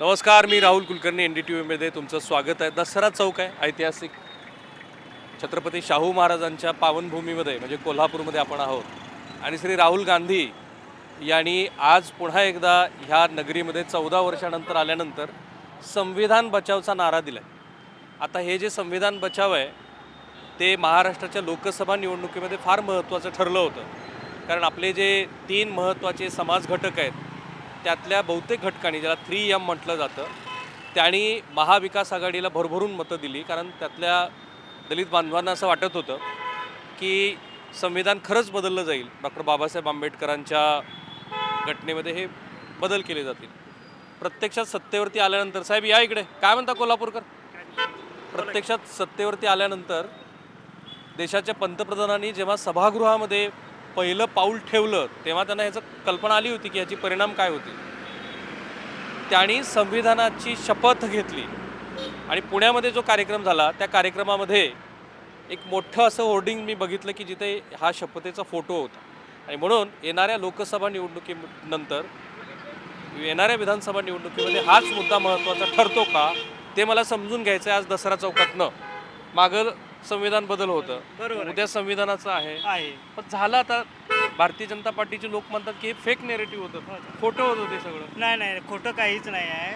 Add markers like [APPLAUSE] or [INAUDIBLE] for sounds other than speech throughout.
नमस्कार मी Rahul Kulkarni N D T व्हीमध्ये तुमचं स्वागत आहे. दसरा चौक आहे ऐतिहासिक छत्रपती शाहू महाराजांच्या पावनभूमीमध्ये म्हणजे कोल्हापूरमध्ये आपण आहोत. आणि श्री राहुल गांधी यांनी आज पुन्हा एकदा ह्या नगरीमध्ये चौदा वर्षानंतर आल्यानंतर संविधान बचावचा नारा दिला आता हे जे संविधान बचाव आहे ते महाराष्ट्राच्या लोकसभा निवडणुकीमध्ये फार महत्त्वाचं ठरलं होतं. कारण आपले जे तीन महत्त्वाचे समाज घटक आहेत त्यातल्या बहुतेक घटकांनी ज्याला थ्री एम म्हटलं जातं त्यांनी महाविकास आघाडीला भरभरून मतं दिली. कारण त्यातल्या दलित बांधवांना असं वाटत होतं की संविधान खरंच बदललं जाईल. डॉक्टर बाबासाहेब आंबेडकरांच्या घटनेमध्ये हे बदल केले जातील. प्रत्यक्षात सत्तेवरती आल्यानंतर साहेब या इकडे. काय म्हणता कोल्हापूरकर? प्रत्यक्षात सत्तेवरती आल्यानंतर देशाच्या पंतप्रधानांनी जेव्हा सभागृहामध्ये पहिलं पाऊल ठेवलं तेव्हा त्यांना ह्याचं कल्पना आली होती की याची परिणाम काय होतील. त्यांनी संविधानाची शपथ घेतली. आणि पुण्यामध्ये जो कार्यक्रम झाला त्या कार्यक्रमामध्ये एक मोठं असं होर्डिंग मी बघितलं की जिथे हा शपथेचा फोटो होता. आणि म्हणून येणाऱ्या लोकसभा निवडणुकीनंतर येणाऱ्या विधानसभा निवडणुकीमध्ये हाच मुद्दा महत्त्वाचा ठरतो का ते मला समजून घ्यायचं आहे आज दसरा चौकातनं. मागं संविधान बदल होतं. उद्या संविधानाचं आहे. आहे. पण झालं आता भारतीय जनता पार्टीचे लोक म्हणतात की हे फेक नेरेटिव्ह होतं. खोटं होतं ते सगळं. नाही नाही खोटं काहीच नाही आहे.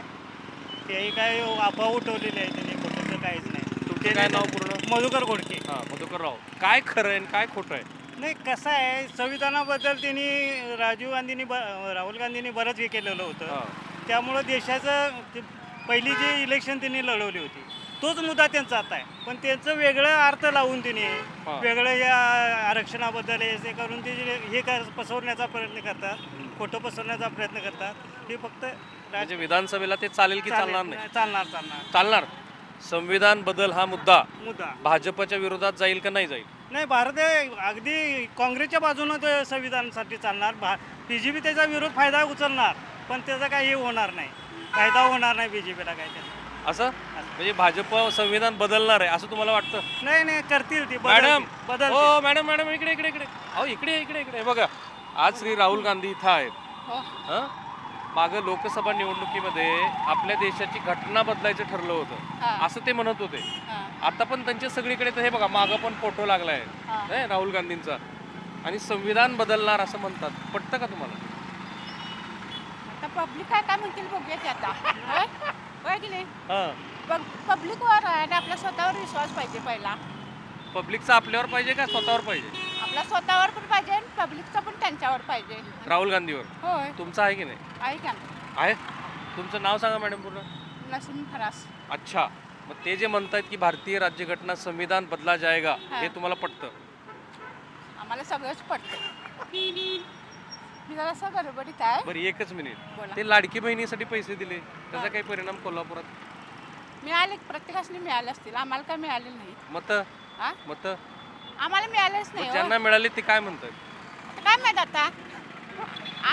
तेही काय अफवा उठवलेली आहे त्यांनी खोटं काहीच नाही. तुमचं काय नाव पूर्ण? मधुकर घोडके. हां मधुकर राव. काय खरं आहे काय खोटं आहे? नाही कसं आहे संविधानाबद्दल त्यांनी राजीव गांधींनी राहुल गांधींनी बरंच हे केलेलं होतं. हां. त्यामुळं देशाचं पहिली जी इलेक्शन त्यांनी लढवली होती. तोच मुद्दा त्यांचा आता आहे. पण त्यांचं वेगळं अर्थ लावून हां. वेगळं या आरक्षणाबद्दल हे करून ते जे हे कर पसरवण्याचा प्रयत्न करतात खोटं पसरवण्याचा प्रयत्न करतात. हे फक्त राज- म्हणजे विधानसभेला ते चालेल की चालणार नाही? चालणार चालणार. चालणार. संविधान बदल हा मुद्दा. मुद्दा. भाजपच्या विरोधात जाईल का नाही जाईल? नाही भारत हे अगदी काँग्रेसच्या बाजूनं ते संविधानासाठी चालणार. भा बी जे पी त्याचा विरोध फायदा उचलणार पण त्याचा काही हे होणार नाही. फायदा होणार नाही बी जे पीला काय त्याचा असं? म्हणजे भाजप संविधान बदलणार आहे असं तुम्हाला वाटतं? नाही नाही करतील ती मॅडम बदल हो मॅडम मॅडम इकडे इकडे इकडे. अहो इकडे इकडे इकडे. बघा आज श्री राहुल गांधी इथं आहेत. हो. हं? मागं लोकसभा निवडणुकीमध्ये आपल्या देशाची घटना बदलायचं ठरलं होतं. असं ते म्हणत होते. हा, आता पण त्यांच्या सगळीकडे तर हे बघा मागं पण फोटो लागलाय. नाही राहुल गांधींचा. आणि संविधान बदलणार असं म्हणतात. पटतं का तुम्हाला? आता पब्लिक काय काय म्हणतील बघूया ते आता. होय? होय की नाही? हां. पब्लिकवर आहे आणि आपल्या स्वतःवर विश्वास पाहिजे पहिला. पब्लिकचा आपल्यावर पाहिजे का स्वतःवर पाहिजे? आपला स्वतःवर पण पाहिजे आणि पब्लिकचा पण त्यांच्यावर पाहिजे. राहुल गांधीवर. होय. तुमचं आहे की नाही? आहे का आहे? तुमचं नाव सांगा मॅडम पूर्ण. नसून फरास. अच्छा. मग ते जे म्हणतायत की भारतीय राज्यघटना संविधान बदला जाएगा हा. हे तुम्हाला पटतं? आम्हाला सगळंच पडतं मी जरासं गडबडीत आहे. बरं एकच मिनिट बोला. ते लाडकी बहिणीसाठी पैसे दिले. त्याचा काही परिणाम कोल्हापुरात? मिळाले प्रत्येकाने मिळाले असतील. आम्हाला काय मिळाले नाही. मत? हा मत? आम्हाला मिळालेच नाही हो. ज्यांना मिळाले ते काय म्हणतात? आता काय माहीत आता?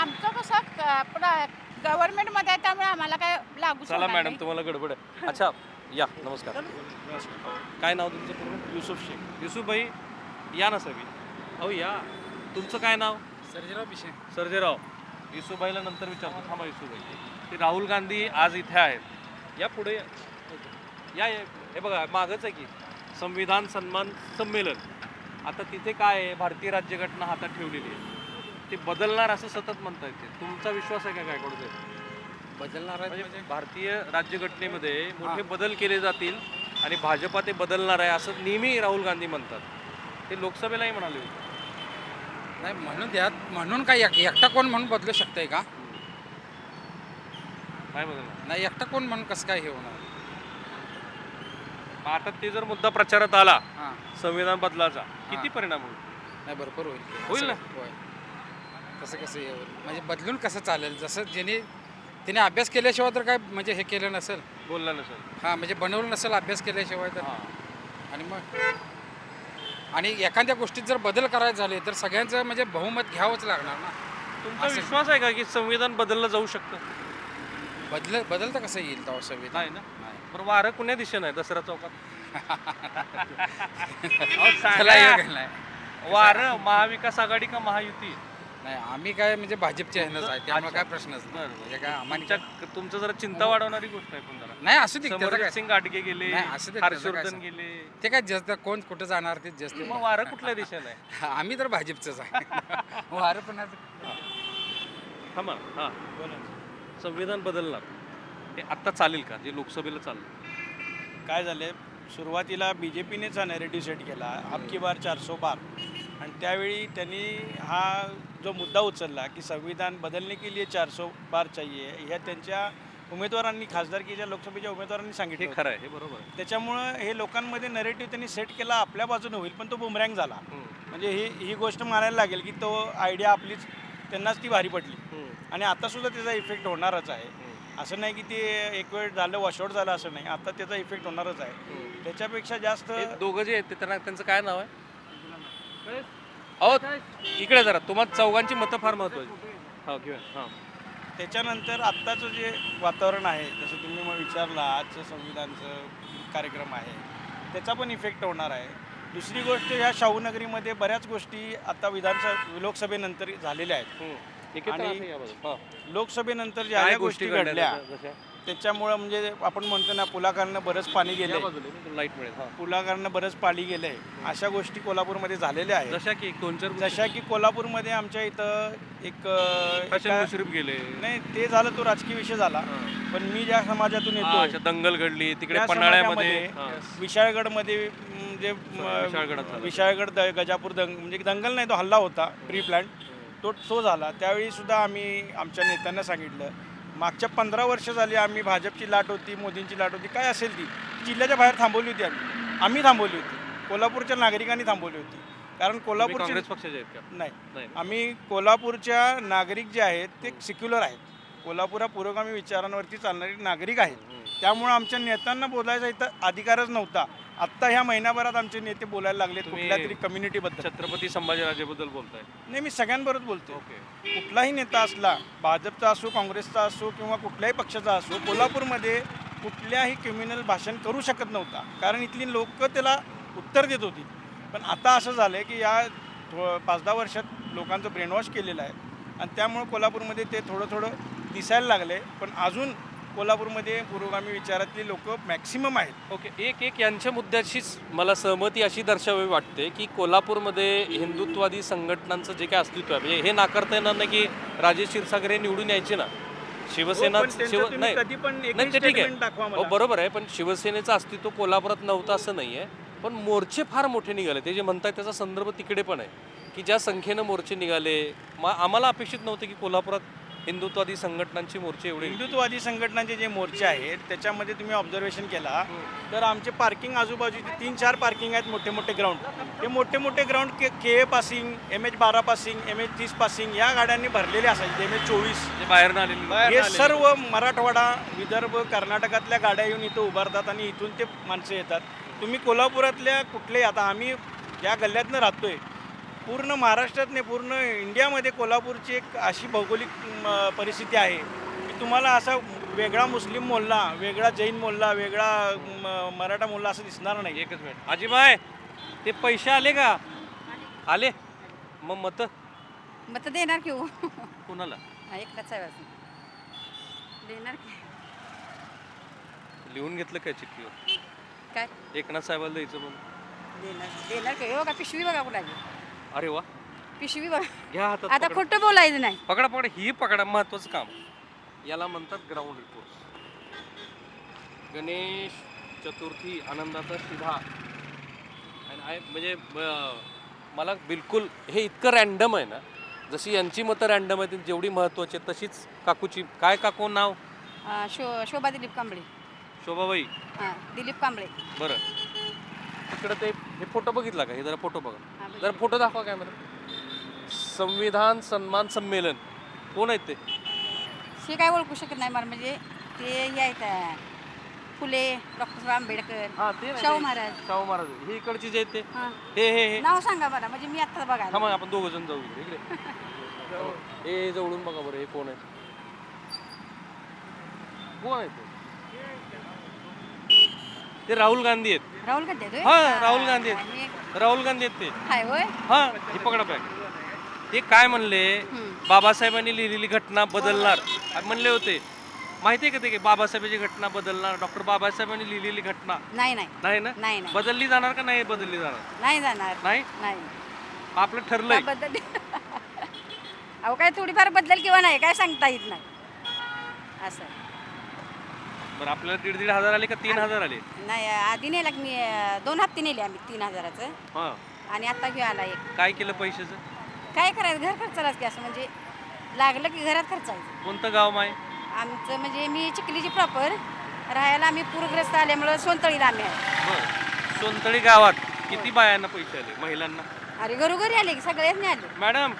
आमचं कसं गव्हर्नमेंटमध्ये आहे त्यामुळे आम्हाला काय लागू चला मॅडम तुम्हाला गडबड आहे. अच्छा या नमस्कार. काय नाव तुमचं पूर्ण? युसुफ शेख. युसुफ भाई या ना सवी अहो या. तुमचं काय नाव? सर्जेराव पिशे सर्जेराव. युसुफभाईला नंतर विचारतो. थांबा युसुफभाई. ते राहुल गांधी आज इथे आहेत. या पुढे या. या. हे बघा मागच आहे की संविधान सन्मान संमेलन. आता तिथे काय आहे? भारतीय राज्यघटना हातात ठेवलेली आहे. ते बदलणार असं सतत म्हणता येते तुमचा विश्वास आहे का काय कडून बदलणार म्हणजे म्हणजे भारतीय राज्यघटनेमध्ये मोठे बदल केले जातील आणि भाजपा ते बदलणार आहे असं नेहमी राहुल गांधी म्हणतात. ते लोकसभेलाही म्हणाले होते. नाही म्हणून द्या म्हणून काय एक- एकटा कोण म्हणून बदलू शकतंय का? काय बदलणार? नाही एकटा कोण म्हणून कसं काय हे होणार? आता ते जर मुद्दा प्रचारात आला हां. संविधान बदलाचा किती परिणाम होईल? नाही भरपूर होईल की. होईल ना? असं- होय कसं कसं हे होईल? म्हणजे बदलून कसं चालेल? जसं ज्याने त्याने अभ्यास केल्याशिवाय तर काय म्हणजे हे केलं नसेल? बोलला नसेल. हां म्हणजे बनवलं नसेल अभ्यास केल्याशिवाय तर. हा. आणि मग? आणि एखाद्या गोष्टीत जर बदल करायचे झाले तर सगळ्यांचं म्हणजे बहुमत घ्यावंच लागणार ना? तुमचा विश्वास आहे का की संविधान बदललं जाऊ शकतं? बदल बदलतं कसं येईल तेव्हा संविधान? नाही ना. बरं वारं कुण्या दिशेनं आहे? दसरा चौकात? अहो, [LAUGHS] त्याला सांगा. हे नाही वारं महाविकास आघाडी का महायुती? नाही आम्ही काय म्हणजे भाजपचे ह्यानंच आहे त्यामुळे काय प्रश्नच नाही. बरं, म्हणजे काय आम्हाला तुमच्या तुमचं जरा चिंता वाढवणारी गोष्ट आहे पण जरा. नाही असू दे त्याचं समरजित काय सिंग गाडगे गेले नाही, असू दे, त्याचं काय हर्षवर्धन सांग- गेले. ते काय जास्त कोण कुठं जाणार ते जास्त मग वारं कुठल्या दिशेने आहे? [LAUGHS] आम्ही तर भाजपचंच आहे. [LAUGHS] वारं पण आज- थांबा हा. संविधान बदलणार. हे आत्ता चालेल का? जे लोकसभेला चाललं. काय झाले सुरुवातीला बी जे पीनेच हा नॅरेटिव्ह सेट केला अब की बार चारसो बार. आणि त्यावेळी त्यांनी हा जो मुद्दा उचलला की संविधान बदलने के लिए चारसो बार चाहिए ह्या त्यांच्या उमेदवारांनी खासदारकीच्या लोकसभेच्या उमेदवारांनी हे सांगितलं. खरं आहे हे बरोबर त्याच्यामुळं हे लोकांमध्ये नॅरेटिव्ह त्यांनी सेट केला आपल्या बाजूने होईल पण तो बुमरँग झाला. हम्म, म्हणजे ही ही गोष्ट मानायला लागेल की तो आयडिया आपलीच त्यांनाच ती भारी पडली. हम्म, आणि आतासुद्धा त्याचा इफेक्ट होणारच आहे. हम्म, असं नाही की ते एक वेळ झालं वॉशआउट झालं असं नाही. आता त्याचा इफेक्ट होणारच आहे. त्याच्यापेक्षा जास्त हे दोघं जे आहेत ते त्यांना त्यांचं काय नाव आहे? अहो इकडे जरा. तुम्हाला चौघांची मतं फार महत्वाची हो घेऊया हां त्याच्यानंतर आत्ताचं जे वातावरण आहे जसं तुम्ही मग विचारला आजचं संविधानचं कार्यक्रम आहे त्याचा पण इफेक्ट होणार आहे. दुसरी गोष्ट ह्या शाहूनगरीमध्ये बऱ्याच गोष्टी आता विधानसभा लोकसभेनंतर झालेल्या आहेत. आणि. हां. लोकसभेनंतर ज्या ज्या गोष्टी घडल्या? त्याच्यामुळं म्हणजे आपण म्हणतो ना पुलाकारणं बरंच पाणी बाजूला लाइट मिळेल. पुलाकारणं बरंच पाणी गेलंय अशा गोष्टी कोल्हापूरमध्ये झालेल्या आहेत जशा की दोन चार जशा की कोल्हापूरमध्ये आमच्या इथं एक मुश्रीफ गेले नाही ते झालं तो राजकीय विषय झाला. पण मी ज्या समाजातून येतो दंगल घडली तिकडे पन्हाळ्यामध्ये. विशाळगडमध्ये जे विशाळगडात झालं. म, विशाळगड गजापूर दंग म्हणजे दंगल नाही तो हल्ला होता प्री प्लॅन तो तो झाला. त्यावेळी सुद्धा आम्ही आमच्या नेत्यांना सांगितलं मागच्या पंधरा वर्ष झाली आम्ही भाजपची लाट होती मोदींची लाट होती काय असेल ती? जिल्ह्याच्या बाहेर थांबवली होती आम्ही. आम्ही थांबवली होती. कोल्हापूरच्या नागरिकांनी थांबवली होती. कारण कोल्हापूरचे पक्षाचे नाही. आम्ही कोल्हापूरच्या नागरिक जे आहेत ते सिक्युलर आहेत. कोल्हापूर हा पुरोगामी विचारांवरती चालणारे नागरिक आहेत. त्यामुळे आमच्या नेत्यांना बोलायचा इथं अधिकारच नव्हता. आत्ता ह्या महिन्याभरात आमचे नेते बोलायला लागले तुम्ही- कुठल्या तरी कम्युनिटीबद्दल छत्रपती संभाजीराजेबद्दल बोलताय. नाही मी सगळ्यांबरोबर बोलतो ओके. कुठलाही नेता असला भाजपचा असो काँग्रेसचा असो किंवा कुठल्याही पक्षाचा असो कोल्हापूरमध्ये कुठल्याही क्रिमिनल भाषण करू शकत नव्हता. कारण इथली लोक त्याला उत्तर देत होती. पण आता असं झालं आहे की या थो पाच दहा वर्षात लोकांचं ब्रेनवॉश केलेलं आहे. आणि त्यामुळे कोल्हापूरमध्ये ते थोडं थोडं दिसायला लागले पण अजून कोल्हापूरमध्ये पुरोगामी विचारातली लोक मॅक्सिमम आहेत. ओके एक एक यांच्या मुद्द्याशीच मला सहमती अशी दर्शवावी वाटते की कोल्हापूरमध्ये हिंदुत्ववादी संघटनांचं जे काय अस्तित्व आहे म्हणजे हे नाकारता येणार नाही की राजेश क्षीरसागर हे निवडून यायचे ना? शिवसेना हो, शिव नाही. ते ठीक आहे. हो. बरोबर आहे पण शिवसेनेचं अस्तित्व कोल्हापुरात नव्हतं असं नाही आहे. पण मोर्चे फार मोठे निघाले ते जे म्हणतात त्याचा संदर्भ तिकडे पण आहे की ज्या संख्येनं मोर्चे निघाले मा आम्हाला अपेक्षित नव्हते की कोल्हापुरात हिंदुत्वादी संघटनांचे मोर्चे एवढे हिंदुत्ववादी संघटनांचे जे मोर्चे आहेत त्याच्यामध्ये तुम्ही ऑब्झर्वेशन केला. तर आमचे पार्किंग आजूबाजूचे तीन चार पार्किंग आहेत मोठे मोठे ग्राउंड ते मोठे मोठे ground K K A passing M H बारा पासिंग एम एच तीस पासिंग या गाड्यांनी भरलेले असायचे एम एच चोवीस. बाहेर आलेले हे सर्व मराठवाडा विदर्भ कर्नाटकातल्या गाड्या येऊन इथं उभारतात आणि इथून ते माणसं येतात. तुम्ही कोल्हापुरातल्या कुठलेही आता आम्ही ज्या गल्ल्यातनं राहतोय पूर्ण महाराष्ट्रात नाही पूर्ण इंडियामध्ये कोल्हापूरची एक अशी भौगोलिक परिस्थिती आहे की तुम्हाला असा वेगळा मुस्लिम मोल्ला वेगळा जैन मोल्ला वेगळा म, मराठा मोल्ला असं दिसणार नाही एकच मिनिट. आजीबाय ते पैसे आले का? आले? मग मत? मत देणार की हो? कुणाला? एकटाच आहे देणार की? लिहून घेतलं काय चिठ्ठीवर? काय? एकनाथ साहेबाला द्यायचं म्हणून. देणार देणार की? हो का पिशवी बघा कुणाची? अरे वा. पिशवी बघा. घ्या हातात आता पकडा. खोटं बोलायचं नाही. पकडा पकडा. ही पकडा महत्वाचं काम. याला म्हणतात ग्राउंड रिपोर्ट गणेश चतुर्थी आनंदाचा शिधा आणि आहे म्हणजे मला बिलकुल हे इतकं रॅन्डम आहे ना. जशी यांची मतं रॅन्डम आहेत जेवढी महत्वाची आहेत तशीच काकूची. काय काकू नाव? अं, शो शोभा दिलीप कांबळे. शोभाबाई. हां दिलीप कांबळे. बरं. तिकडं ते हे फोटो बघितला का? हे जरा फोटो बघा. जरा फोटो दाखवा कॅमेरा संविधान सन्मान संमेलन. कोण आहेत ते? हे काय ओळखू शकत नाही मला म्हणजे ते हे आहेत फुले डॉक्टर आंबेडकर ते शाहू महाराज. शाहू महाराज. हे इकडचे जे आहेत ते? हां. हे हे हे. नाव सांगा मला म्हणजे मी आता थांबा बघा आपण दोघ जण जाऊ इकडे इकडे. [LAUGHS] हे जवळून बघा बरं हे कोण आहे कोण आहे ते? ते राहुल गांधी आहेत. राहुल गांधी आहेत होय? हा, राहुल गांधी आहेत. राहुल गांधी आहेत ते हाय होय? हा हे पकडा बॅग ते काय म्हणले? बाबासाहेबांनी लिहिलेली घटना बदलणार. म्हणले होते. माहिती आहे का ते की बाबासाहेबांची घटना बदलणार? डॉक्टर बाबासाहेबांनी लिहिलेली घटना. नाही नाही. नाही ना? नाही नाही. बदलली जाणार का नाही बदलली जाणार? नाही जाणार. नाही? नाही. आपलं ठरलंय. बदल [LAUGHS] अहो काय थोडीफार बदल किंवा नाही काय सांगता येत नाही. असं बरं आपल्याला दीड दीड हजार आले का तीन हजार आले? नाही आधी नेला की मी अं, दोन हप्ते नेले आम्ही तीन हजाराचं. हा. आणि आता घेऊन आला एक. काय केलं पैशाचं? काय करायचं? घर खर्चालाच की असं म्हणजे लागलं की घरात खर्चायचं. कोणतं गाव माय? आमचं म्हणजे मी चिखलीची प्रॉपर राहायला आम्ही पूरग्रस्त आल्यामुळं सोनतळीला आम्ही आहे. बरं. सोनतळी गावात किती बायांना पैसे आले? महिलांना? अरे घरोघरी आले की सगळ्याच नाही आले मॅडम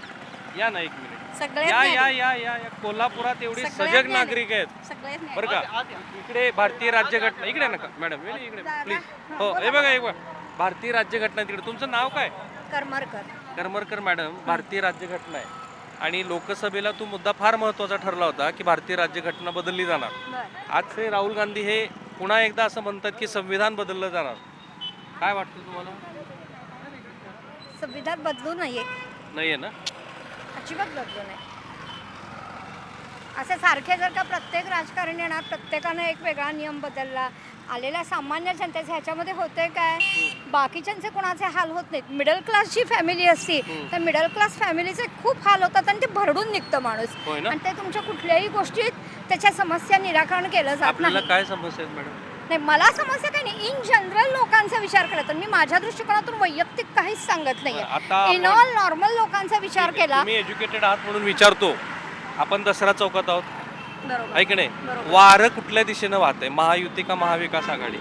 या ना एक मिनिट. या नाही. या. या या या. कोल्हापुरात एवढे सगळ्यात सजग नाही. नागरिक आहेत. नाही. बरं का? इकडे भारतीय राज्यघटना इकडे नका. मॅडम इकडे. इकडे प्लीज हो हे बघा हे बघा. भारतीय राज्यघटना तिकडे. तुमचं नाव काय? करमरकर. करमरकर मॅडम. भारतीय राज्यघटना आहे. आणि लोकसभेला तो मुद्दा फार महत्त्वाचा ठरला होता की भारतीय राज्यघटना बदलली जाणार. बरं. आज हे राहुल गांधी हे पुन्हा एकदा असं म्हणतात की संविधान बदललं जाणार. काय वाटतं तुम्हाला? संविधान बदलू नये. नाहीये ना? अजिबात बदलू नये. असे सारखे जर का प्रत्येक राजकारण येणार प्रत्येकानं एक वेगळा नियम बदलला आलेल्या सामान्य जनतेचे ह्याच्यामध्ये होते काय? बाकीच्यांचे कोणाचे हाल होत नाहीत. मिडल क्लासची फॅमिली असती तर मिडल क्लास फॅमिलीचे खूप हाल होतात आणि ते भरडून निघतं माणूस. आणि ते तुमच्या कुठल्याही गोष्टीत त्याच्या समस्या निराकरण केलं जात आपल्याला नाही. काय समस्या आहेत मॅडम? नाही मला समस्या काही नाही इन जनरल लोकांचा विचार केला तर मी माझ्या दृष्टिकोनातून वैयक्तिक काहीच सांगत नाही आता इन आपण- ऑल नॉर्मल लोकांचा विचार केला तुम्ही एज्युकेटेड आहात म्हणून विचारतो. आपण दसरा चौकात आहोत. बरोबर. ऐक नाही? वारं कुठल्या दिशेनं वाहत आहे महायुती का महाविकास आघाडी?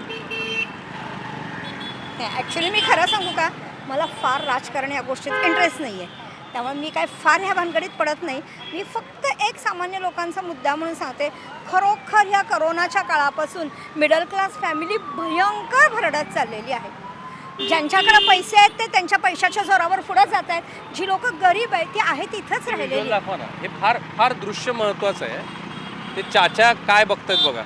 ॲक्च्युली मी खरं सांगू का? मला फार राजकारण या गोष्टीत इंटरेस्ट नाही आहे त्यामुळे मी काय फार ह्या भानगडीत पडत नाही. मी फक्त एक सामान्य लोकांचा मुद्दा म्हणून सांगते. खरोखर ह्या करोनाच्या काळापासून मिडल क्लास फॅमिली भयंकर भरडत चाललेली आहे. ज्यांच्याकडे पैसे आहेत ते त्यांच्या पैशाच्या जोरावर पुढे जात आहेत. जी लोक गरीब आहेत ती आहे तिथंच राहिलेली हे फार फार दृश्य महत्वाचं आहे. ते चाचा काय बघतायत बघा.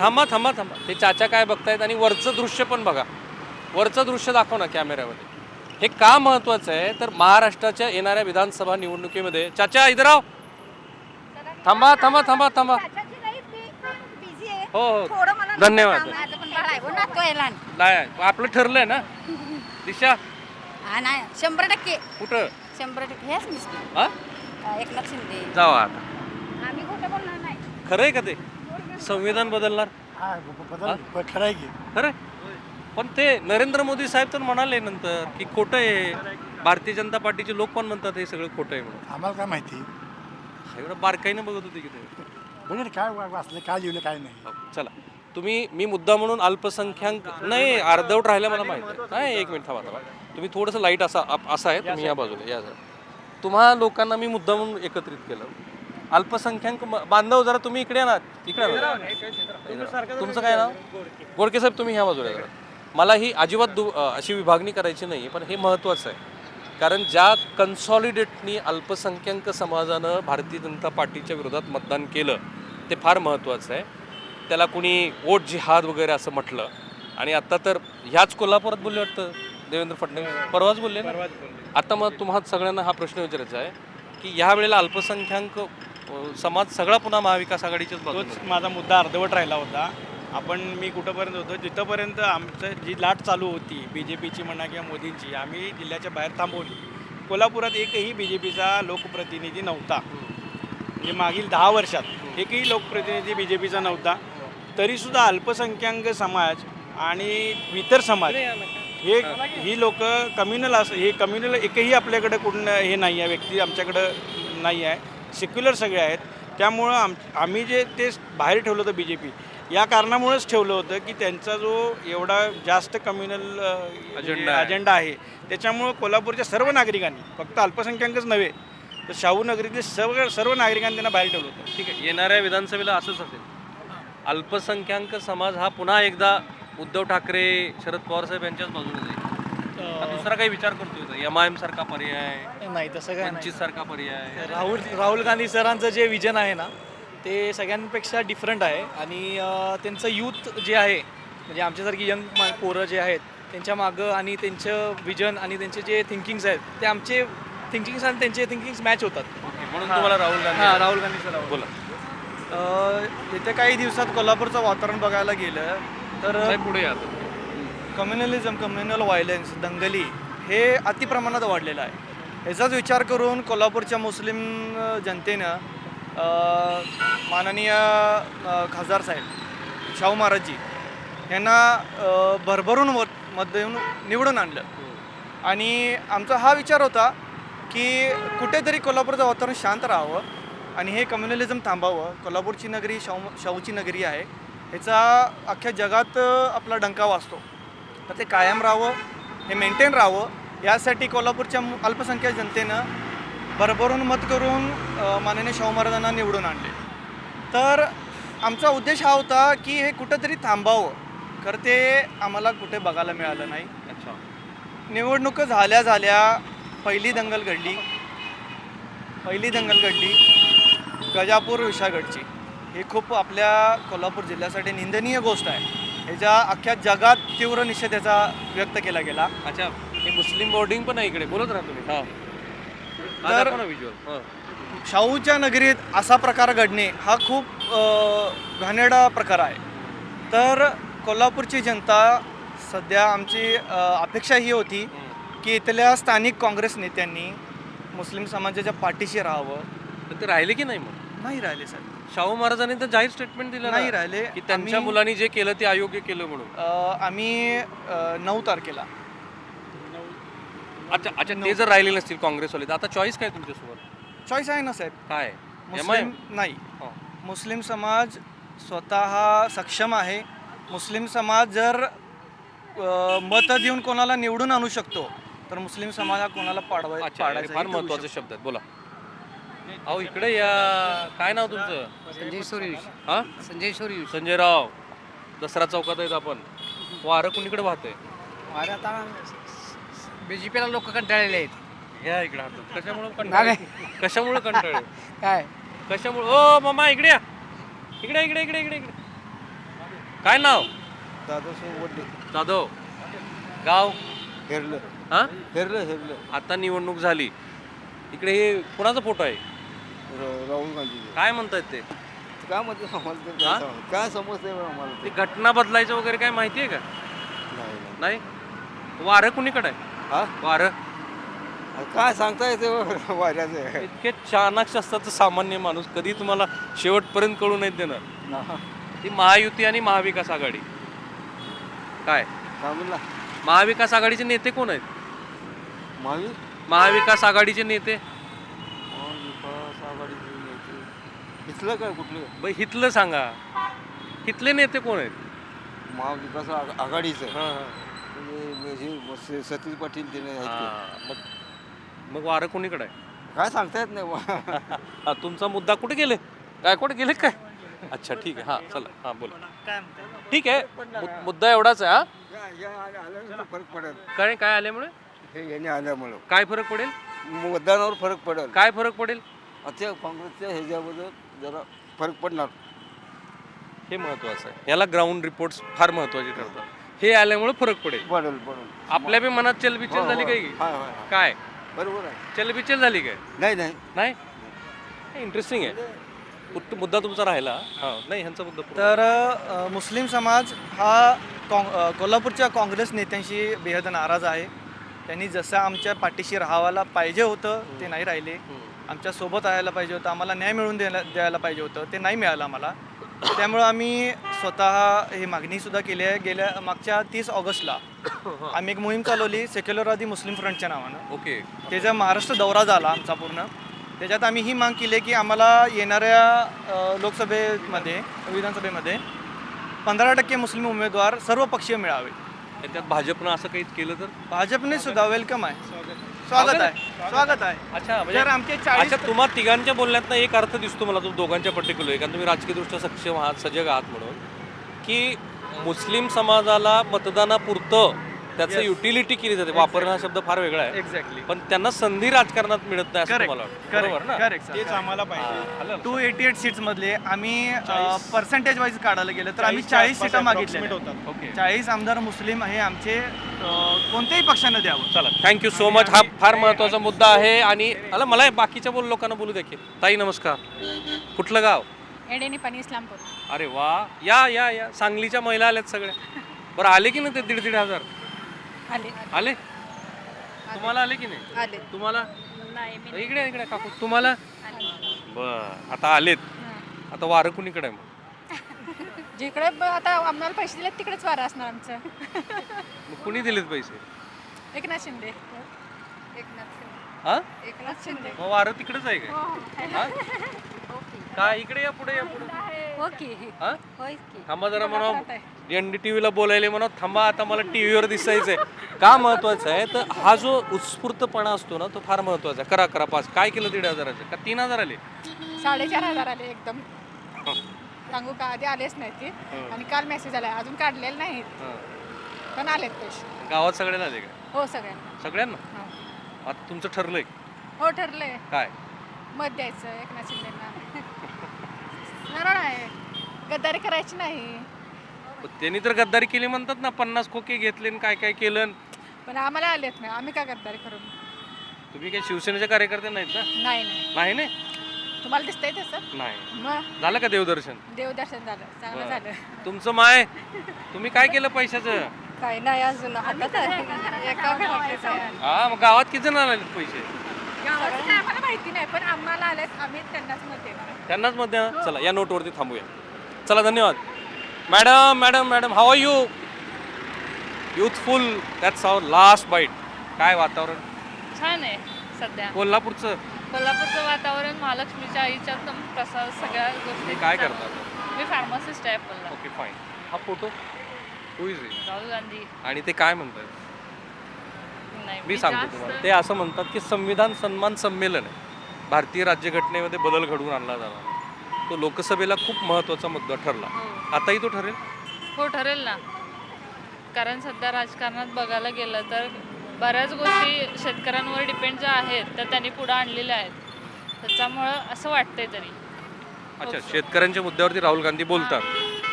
थांबा थांबा थांबा. ते चाचा काय बघतायत आणि वरचं दृश्य पण बघा. वरचं दृश्य दाखव ना कॅमेऱ्यामध्ये हे का महत्वाचं आहे? तर महाराष्ट्राच्या येणाऱ्या विधानसभा निवडणुकीमध्ये चाचा इधर आव थांबा थांबा थांबा थांबा. हो हो. थोडं मला धन्यवाद. नाही आपलं ठरलंय ना? दिशा? हा नाही शंभर टक्के. कुठं? शंभर टक्के हेच मिसकी हा? एकनाथ शिंदे जावा आता. आम्ही खोटं बोलणार नाही. खरंय का ते? संविधान बदलणार? बदल आहे. की खरंय? पण ते नरेंद्र मोदी साहेब तर म्हणाले नंतर की खोटं आहे. भारतीय जनता पार्टीचे लोक पण म्हणतात हे सगळं खोटं आहे म्हणून. आम्हाला काय माहिती? एवढं बारकाईनं बघत होते की ते. बघा काय वा- वाचलं काय लिहिलं काय नाही. हो, चला. तुम्ही मी मुद्दा म्हणून अल्पसंख्याक नाही अर्धवट राहिलं मला माहिती आहे. नाही एक मिनिट थांबा थांबा. तुम्ही थोडंसं लाइट असा आप- असं आहे. तुम्ही या बाजूला या जरा तुम्हा लोकांना मी मुद्दा म्हणून एकत्रित केलं. अल्पसंख्याक म- बांधव जरा तुम्ही इकडे या ना. इकडे या ना. तुमचं काय नाव? गोडके साहेब तुम्ही ह्या बाजूला या जरा. मला ही अजिबात दु अशी विभागणी करायची नाही पण हे महत्त्वाचं आहे. कारण ज्या कन्सॉलिडेटनी अल्पसंख्याक समाजानं भारतीय जनता पार्टीच्या विरोधात मतदान केलं ते फार महत्त्वाचं आहे. त्याला कुणी वोट जिहाद वगैरे असं म्हटलं आणि आता तर ह्याच कोल्हापुरात बोलले वाटतं देवेंद्र फडणवीस? परवाच बोलले ना? आता मग तुम्हाला सगळ्यांना हा प्रश्न विचारायचा आहे की ह्या वेळेला अल्पसंख्याक समाज सगळा पुन्हा महाविकास आघाडीच्याच माझा मुद्दा अर्धवट राहिला होता. आपण मी कुठंपर्यंत होतो? जिथंपर्यंत आमचं जी लाट चालू होती बी जे पीची म्हणा किंवा मोदींची आम्ही जिल्ह्याच्या बाहेर थांबवली. कोल्हापुरात एकही बी जे पीचा लोकप्रतिनिधी नव्हता. म्हणजे मागील दहा वर्षात एकही लोकप्रतिनिधी बी जे पीचा नव्हता. तरीसुद्धा अल्पसंख्याक समाज आणि इतर समाज हे ही लोक कम्युनल असं हे कम्युनल एकही आपल्याकडं कुठं हे नाही आहे. व्यक्ती आमच्याकडं नाही आहे. सेक्युलर सगळे आहेत. त्यामुळं आम आम्ही जे ते बाहेर ठेवलं होतं बी जे पी या कारणामुळेच ठेवलं होतं की त्यांचा जो एवढा जास्त कम्युनल अजेंडा आहे. अजेंडा आहे त्याच्यामुळं कोल्हापूरच्या सर्व नागरिकांनी फक्त अल्पसंख्याकच नव्हे तर शाहू नगरीतले सर्व सर्व नागरिकांनी त्यांना बाहेर ठेवलं होतं. ठीक आहे येणाऱ्या विधानसभेला असंच असेल. अल्पसंख्याक समाज हा पुन्हा एकदा उद्धव ठाकरे शरद पवार साहेब यांच्याच बाजूने जाईल. हा दुसरा काही विचार करतोय एम आय एम सारखा पर्याय नाही तसं काय सारखा पर्याय राहुल राहुल गांधी सरांचं जे विजन आहे ना ते सगळ्यांपेक्षा डिफरंट आहे. आणि त्यांचं यूथ जे आहे म्हणजे आमच्यासारखी यंग पोरं जे आहेत त्यांच्या मागं आणि त्यांचं विजन आणि त्यांचे जे थिंकिंग्स आहेत ते आमचे थिंकिंग्स आणि त्यांचे थिंकिंग्स मॅच होतात. म्हणून तुम्हाला राहुल गांधी हां राहुल गांधी सर बोला. येत्या काही दिवसात कोल्हापूरचं वातावरण बघायला गेलं तर पुढे. कम्युनलिझम कम्युनल व्हायलन्स दंगली हे अतिप्रमाणात वाढलेलं आहे. ह्याचाच विचार करून कोल्हापूरच्या मुस्लिम जनतेनं माननीय खासदार साहेब शाहू महाराजजी यांना भरभरून मत मत देऊन निवडून आणलं. आणि आमचा हा विचार होता की कुठेतरी कोल्हापूरचं वातावरण शांत राहावं आणि हे कम्युनलिझम थांबावं. कोल्हापूरची नगरी शाहू शाहूची नगरी आहे. ह्याचा अख्ख्या जगात आपला डंका वाचतो. तर ते कायम राहावं हे मेंटेन राहावं. यासाठी कोल्हापूरच्या अल्पसंख्याक जनतेनं भरभरून मत करून माननीय शाहू महाराजांना निवडून आणले. तर आमचा उद्देश हा होता की हे कुठंतरी थांबावं. खरं ते आम्हाला कुठे बघायला मिळालं नाही. अच्छा. निवडणुका झाल्या झाल्या पहिली दंगल घडली. पहिली दंगल घडली गजापूर विशागडची ही खूप आपल्या कोल्हापूर जिल्ह्यासाठी निंदनीय गोष्ट आहे. ह्याच्या अख्ख्या जगात तीव्र निषेध याचा व्यक्त केला गेला. अच्छा. हे मुस्लिम बोर्डिंग पण आहे इकडे. बोलत राहा तुम्ही. तर-. शाहूच्या नगरीत असा प्रकार घडणे हा खूप अ, घाणेरडा प्रकार आहे. तर कोल्हापूरची जनता सध्या आमची अपेक्षा ही होती की इथल्या स्थानिक काँग्रेस नेत्यांनी मुस्लिम समाजाच्या पाठीशी राहावं. तर ते राहिले की नाही मग? नाही राहिले सर. शाहू महाराजांनी तर जाहीर स्टेटमेंट दिलं नाही राहिले. की त्यांच्या मुलांनी जे केलं ते अयोग्य केलं म्हणून. आम्ही नऊ तारखेला अच्छा अच्छा ते जर राहिले नसतील काँग्रेसवाले तर आता चॉईस काय तुमच्यासोबत? चॉईस आहे ना साहेब. काय? एम आय मुस्लिम नाही. हो. मुस्लिम समाज स्वतः सक्षम आहे. मुस्लिम समाज जर अ, मत देऊन कोणाला निवडून आणू शकतो तर मुस्लिम समाज हा कोणाला पाडवाय अच्छा फार हे महत्त्वाचे. शब्द आहेत. बोला. अहो इकडे या काय नाव तुमचं? संजय सूर्यवंश हा? संजय सूर्यवंश संजय राव दसरा चौकात आहेत आपण. वारं कुणीकडे वाहतंय? अरे आता बी जे पीला लोक कंटाळलेले आहेत. घ्या इकडे हातात कशामुळे कंटाळे कशामुळे कंटाळे [LAUGHS] काय? कशामुळे? ओ मामा इकडे या. इकडे इकडे इकडे इकडे इकडे. काय नाव? जाधव गाव? हेरलं. हा? हेरलं हेरलं. आता निवडणूक झाली. इकडे हे कुणाचा फोटो आहे? राहुल गांधी. काय म्हणतायत ते? काय म्हणते आम्हाला तर हा? काय काय समजतंय बरं आम्हाला ते घटना बदलायचं वगैरे काय माहिती आहे का? नाही नाही. नाही? वारं कुणीकडे आहे? हा? वारं. काय सांगता येते [LAUGHS] वाऱ्याचं. इतके चाणाक्ष असतात तर सामान्य माणूस. कधी तुम्हाला शेवटपर्यंत कळू नाही देणार. ना. ती महायुती आणि महाविकास आघाडी. काय? काय म्हणला महाविकास आघाडीचे नेते कोण आहेत? महावीर महाविकास आघाडीचे नेते. महाविकास आघाडीचे नेते. इथलं काय कुठलं? ब हितलं सांगा. हितले नेते कोण आहेत? महाविकास आघ- आघाडीचं. हां, हां. म्हणजे हे स- सतीश पाटील तिने आहेत ते. हां, मग मग वारं कोणीकडे आहे? काय सांगता येत नाही बुवा. [LAUGHS] हा, तुमचा मुद्दा कुठे गेले? काय कुठे गेले काय? अच्छा ठीक आहे. हां चला. हां बोला. काय म्हणताय ठीक आहे. मु- मुद्दा एवढाच आहे हा? या- या आल्या- आल्यानंतर फरक पडेल. काय काय आल्यामुळे? हे येणे आल्यामुळं. काय फरक पडेल? मतदानावर फरक पडेल. काय फरक पडेल? आता काँग्रेसच्या ह्याच्याबद्दल जरा फरक पडणार. हे महत्वाचं आहे. याला ग्राउंड रिपोर्ट्स फार महत्त्वाचे ठरतात. हे आल्यामुळे फरक पडेल. पडेल पडेल आपल्या बी मनात चलबिचल झाली काय की? हाय हाय हाय. काय? बरोबर आहे. चलबिचल झाली काय? नाही नाही. नाही? इंटरेस्टिंग आहे. मुद्द- मुद्दा तुमचा राहिला. हां. नाही ह्यांचा मुद्दा पूर्ण. तर अ, मुस्लिम समाज हा काँग अ, कोल्हापूरच्या काँग्रेस नेत्यांशी बेहद नाराज आहे. त्यांनी जसं आमच्या पाठीशी राहावायला पाहिजे होतं ते नाही राहिले. आमच्यासोबत राहायला पाहिजे होतं. आम्हाला न्याय मिळवून द्यायला द्यायला पाहिजे होतं. ते नाही मिळालं आम्हाला. त्यामुळं आम्ही स्वतः ही मागणीसुद्धा केली आहे. गेल्या मागच्या तीस ऑगस्टला आम्ही एक मोहीम चालवली सेक्युलरवादी मुस्लिम फ्रंटच्या नावानं. ओके. त्याचा महाराष्ट्र दौरा झाला आमचा पूर्ण त्याच्यात आम्ही ही माग केली की आम्हाला येणाऱ्या लोकसभेमध्ये विधानसभेमध्ये पंधरा टक्के मुस्लिम उमेदवार सर्व पक्षीय मिळावे. त्याच्यात भाजपनं असं काही केलं तर? भाजपने सुद्धा वेलकम आहे. स्वागत आहे. स्वागत आहे. अच्छा जर आमचे चाळीस अच्छा तुम्हा तिघांच्या बोलण्यातनं एक अर्थ दिसतो मला तुम्ही दोघांच्या पर्टिक्युलर कारण तुम्ही राजकीयदृष्ट्या सक्षम आहात सजग आहात म्हणून. की मुस्लिम समाजाला मतदानापुरतं त्याचं युटिलिटी केली जाते. वापरणं हा शब्द फार वेगळा आहे. एक्झॅक्टली पण त्यांना संधी राजकारणात मिळत नाही असं तुम्हाला वाटतं? बरोबर ना? करेक्ट तेच आम्हाला पाहिजे. आलं टू एटी एट सीट्स मधले आम्ही. पर्सेंटेज वाईज काढायला गेलं तर आम्ही चाळीस सीटा approximate मागितल्या होतात. ओके चाळीस आमदार मुस्लिम हे आमचे अं, कोणत्याही पक्षानं द्यावं. चला थँक्यू सो मच हा फार महत्त्वाचा मुद्दा आहे आणि अला मला बाकीच्या बोल लोकांना बोलू की. ताई नमस्कार. कुठलं गाव? एडेनी पाणी इस्लामपूर. अरे वा. या या या. सांगलीच्या महिला आल्यात सगळ्या. बरं आले की नाही ते दीड दीड हजार? आले. आले? तुम्हाला आले की नाही? आले. तुम्हाला? नाही इकडे इकडे काकू. तुम्हाला? बर. आता आलेत. आता वारं कुणीकडे आहे मग? [LAUGHS] जिकडे आता आम्हाला पैसे दिले तिकडेच वारं असणार आमचं. मग कुणी दिलेत पैसे? एकनाथ शिंदे. एकनाथ शिंदे. हा? एकनाथ शिंदे. मग वारं तिकडेच आहे काय? हा? काय इकडे या पुढे या पुढे. हो? की हा होय की थांबा जरा म्हणा एन डी टी व्हीला बोलायले म्हणा थांबा आता मला टी व्हीवर दिसायचंय. का महत्वाचं आहे? तर हा जो उत्स्फूर्तपणा असतो ना तो फार महत्त्वाचा आहे. करा करा पास काय केलं दीड हजाराचे? का तीन हजार आले? साडेचार हजार आले एकदम. सांगू का? आधी आलेच नाही ते. आणि काल मेसेज आला अजून काढलेले नाहीत. पण आलेत पैसे. गावात सगळ्यांना आले का? हो सगळ्यांना. सगळ्यांना? हा. आता तुमचं ठरलंय. हो ठरलंय. काय? मत द्यायचं एकनाथ शिंदेना. सरळ [LAUGHS] आहे. गद्दारी करायची नाही. पण त्यांनी तर गद्दारी केली म्हणतात ना पन्नास खोके घेतले आणि काय काय केलं आणि पण आम्हाला आलेत नाही आम्ही का गद्दारी करू? तुम्ही काही शिवसेनेचे कार्यकर्ते नाहीत ना नाही नाही. नाही नाही तुम्हाला दिसतंय तसं? नाही. मग? झालं का देवदर्शन? देवदर्शन झालं चांगलं बरं. झालं. तुमचं माय तुम्ही काय केलं पैशाचं? काही नाही अजून हातात एका घरातलेच आहे. हा मग गावात किती जण आले पैसे? गावाचं काय आम्हाला माहिती नाही पण आम्हाला आलेत आम्ही त्यांनाच मत देणार. त्यांनाच मध्ये हा? चला या नोटवरती थांबूया. चला धन्यवाद. Madam madam madam how are you youthful that's our last byte काय वातावरण? छान आहे सध्या. कोल्हापूरचं? कोल्हापूरचं वातावरण महालक्ष्मीच्या आईच्या एकदम प्रसाद सगळ्या गोष्टी काय करतात? मी फार्मासिस्ट आहे पल्ला ओके फाईन हा photo who is it Rahul Gandhi. आणि ते काय म्हणतात? नाही मी सांगतो तुम्हाला. ते असं म्हणतात की संविधान सन्मान संमेलन आहे. भारतीय राज्यघटनेमध्ये बदल घडवून आणला जाणार तो लोकसभेला खूप महत्त्वाचा मुद्दा ठरला. हो. आताही तो ठरेल? हो ठरेल ना. कारण सध्या राजकारणात बघायला गेलं तर बऱ्याच गोष्टी शेतकऱ्यांवर डिपेंड ज्या आहेत त्या त्यांनी पुढे आणलेल्या आहेत. त्याच्यामुळं असं वाटतंय तरी. अच्छा शेतकऱ्यांच्या मुद्द्यावरती राहुल गांधी बोलतात.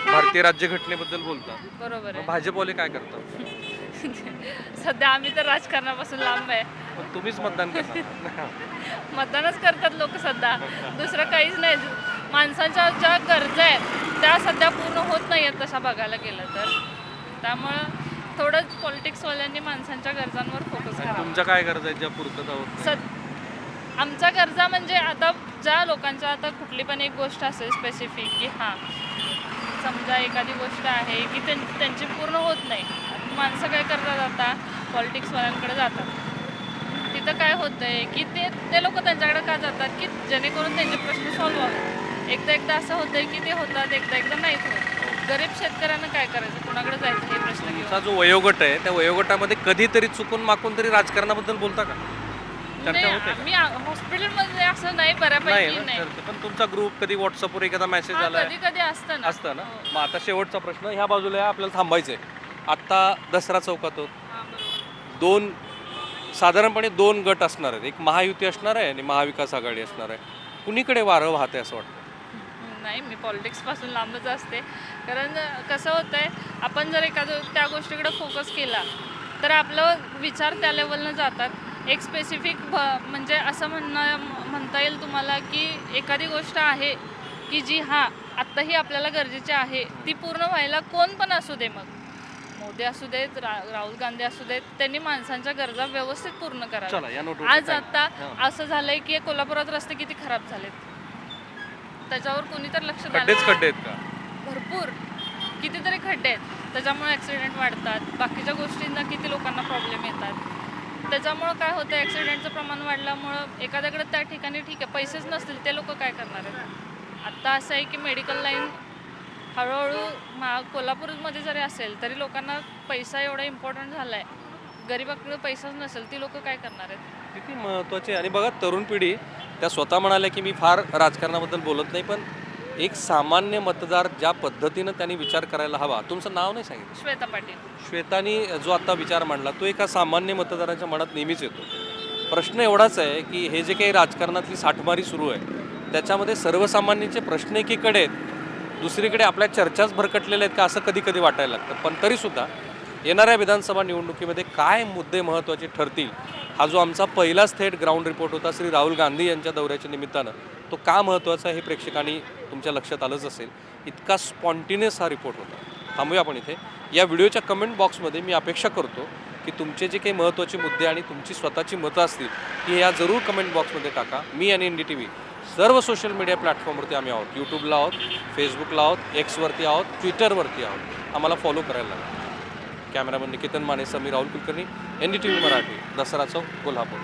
भारतीय राज्यघटनेबद्दल बोलतात. बरोबर मग आहे भाजपवाले काय करतात? [LAUGHS] सध्या आम्ही तर राजकारणापासून लांब आहे. मग तुम्हीच मतदान करणार. [LAUGHS] मतदानच करतात लोक सध्या. दुसरं काहीच नाही. माणसांच्या ज्या गरजा आहेत त्या सध्या पूर्ण होत नाही आहेत तशा बघायला गेलं तर. त्यामुळं थोडं पॉलिटिक्सवाल्यांनी माणसांच्या गरजांवर फोकस करावा. तुमच्या काय गरजा आहेत ज्या पूर्तता होत नाही? सद आमच्या गरजा म्हणजे आता ज्या लोकांच्या आता कुठली पण एक गोष्ट असेल स्पेसिफिक की हां समजा एखादी गोष्ट आहे की त्यां त्यांची पूर्ण होत नाही. माणसं काय करतात आता? पॉलिटिक्सवाल्यांकडे जातात. तिथं काय होतं आहे की ते ते लोक त्यांच्याकडे का जातात? की जेणेकरून त्यांचे प्रश्न सॉल्व्ह व्हावे एकदा एकदा असं होतं की ते होतात एकदा एकदा होत. गरीब शेतकऱ्यांना काय करायचं? कुणाकडे जायचं हे प्रश्न घेऊन तुमचा जो वयोगट आहे त्या वयोगटामध्ये कधीतरी चुकून माकून तरी राजकारणाबद्दल बोलता का? चर्चा होते का? मी हॉस्पिटलमध्ये असं नाही नाही बऱ्यापैकी ना नाही. चर्चा. पण तुमचा ग्रुप कधी व्हॉट्सअपवर एखादा मेसेज आलाय? कधी कधी असतं ना. असतं ना? हो. मग आता शेवटचा प्रश्न ह्या बाजूला आहे, आपल्याला थांबायचंय. आत्ता दसरा चौकात. हा, बरोबर. दोन साधारणपणे दोन गट असणार आहेत. एक महायुती असणार आहे आणि महाविकास आघाडी असणार आहे. कुणीकडे वारं वाहते असं वाटतं? नाही मी पॉलिटिक्सपासून लांबच असते. कारण कसं होतं आहे आपण जर एखादं त्या गोष्टीकडे फोकस केला तर आपलं विचार त्या लेवलनं जातात. एक स्पेसिफिक भ म्हणजे असं म्हणणं म्हणता येईल तुम्हाला की एखादी गोष्ट आहे की जी हां आत्ताही आपल्याला गरजेची आहे ती पूर्ण व्हायला कोण पण असू दे मग. मोदी असू देत रा राहुल गांधी असू देत त्यांनी माणसांच्या गरजा व्यवस्थित पूर्ण करा आज आता असं झालंय की कोल्हापुरात रस्ते किती खराब झालेत? त्याच्यावर कोणी तर लक्ष खड्डे आहेत का? भरपूर. कितीतरी खड्डे आहेत. त्याच्यामुळे ॲक्सिडेंट वाढतात. बाकीच्या गोष्टींना किती लोकांना प्रॉब्लेम येतात. त्याच्यामुळं काय होतं ॲक्सिडेंटचं प्रमाण वाढल्यामुळं एखाद्याकडे त्या ठिकाणी ठीक आहे पैसेच नसतील ते लोक काय करणार आहेत? आत्ता असं आहे की मेडिकल लाईन हळूहळू मा कोल्हापूरमध्ये जरी असेल तरी लोकांना पैसा एवढा इम्पॉर्टंट झाला आहे गरिबाकडे पैसाच नसेल ती लोक काय करणार आहेत? किती महत्त्वाचे आणि बघा तरुण पिढी त्या स्वतः म्हणाल्या की मी फार राजकारणाबद्दल बोलत नाही पण एक सामान्य मतदार ज्या पद्धतीनं त्यांनी विचार करायला हवा तुमचं नाव नाही सांगितलं? श्वेता पाटील. श्वेतानी जो आता विचार मांडला तो एका सामान्य मतदाराच्या मनात नेहमीच येतो. प्रश्न एवढाच आहे की हे जे काही राजकारणातली साठमारी सुरू आहे त्याच्यामध्ये सर्वसामान्यांचे प्रश्न एकीकडे आहेत दुसरीकडे आपल्या चर्चाच भरकटलेल्या आहेत का असं कधी कधी वाटायला लागतं. पण तरीसुद्धा येणाऱ्या विधानसभा निवडणुकीमध्ये काय मुद्दे महत्त्वाचे ठरतील? हा जो आमचा पहिलाच थेट ग्राउंड रिपोर्ट होता श्री राहुल गांधी यांच्या दौऱ्याच्या निमित्तानं तो का महत्त्वाचा आहे हे प्रेक्षकांनी तुमच्या लक्षात आलंच असेल. इतका स्पॉन्टिनियस हा रिपोर्ट होता. थांबूया आपण इथे. या व्हिडिओच्या कमेंट बॉक्समध्ये मी अपेक्षा करतो की तुमचे जे काही महत्त्वाचे मुद्दे आणि तुमची स्वतःची मतं असतील ती या जरूर कमेंट बॉक्समध्ये टाका. मी आणि एन डी टी व्ही सर्व सोशल मीडिया प्लॅटफॉर्मवरती आम्ही आहोत. यूट्यूबला आहोत फेसबुकला आहोत एक्सवरती आहोत ट्विटरवरती आहोत. आम्हाला फॉलो करायला लागेल. Cameraman Niketan Mane Sameer Rahul Kulkarni N D T V Marathi Dasara Chowk Kolhapur.